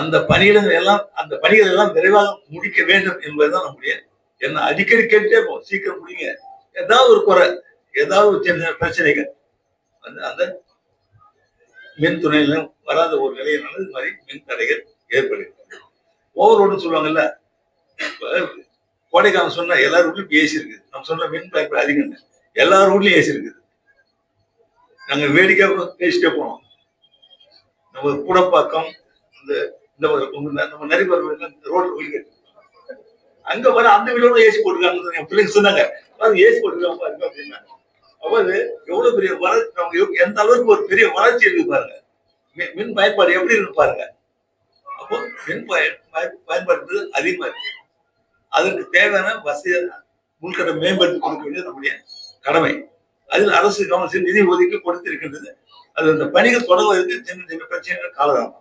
அந்த பணிகளை எல்லாம் அந்த பணிகள் எல்லாம் விரைவாக முடிக்க வேண்டும் என்பதுதான் நம்முடைய என்ன அடிக்கடி கேட்டே போ சீக்கிரம் முடிங்க. ஏதாவது ஒரு குறை ஏதாவது ஒரு சின்ன சின்ன பிரச்சனைகள். வந்து அந்த மின் துணையில வராத ஒரு நிலையினால இது மாதிரி மின் தடைகள் ஏற்படுகிறது ஓவரோடு சொல்லுவாங்கல்ல கோடைக்காலம் சொன்னா எல்லார் வீட்லயும் ஏசி இருக்குது. நம்ம சொன்ன மின் பயன்பாடு அதிகம் எல்லார் வீட்லயும் ஏசி இருக்குது. நாங்க வேடிக்கை பேசிட்டே போனோம். நம்ம கூடப்பாக்கம் இந்த இந்த நம்ம நிறைய ரோட்ல வீடு அங்க வர அந்த வீடோட ஏசி போட்டுருக்காங்க என் பிள்ளைங்க சொன்னாங்க. ஏசி போட்டுருக்காங்க பாருங்க அப்படின்னா. அப்ப எவ்வளவு பெரிய வளர்ச்சி அவங்க எந்த அளவுக்கு ஒரு பெரிய வளர்ச்சி இருக்கு பாருங்க. மின் பயன்பாடு எப்படி இருக்கு பாருங்க. அப்போ மின் பயன் பயன்பாடு அதிகமா இருக்கு. அதற்கு தேவையான வசதியான உள்கட்ட மேம்படுத்தி கொடுக்க வேண்டியது நம்முடைய கடமை. அதில் அரசு கவனம் நிதி ஒதுக்கி கொடுத்திருக்கின்றது. அது அந்த பணிகள் தொடர்வதற்கு சின்ன சின்ன பிரச்சனைகள் காலதாமம்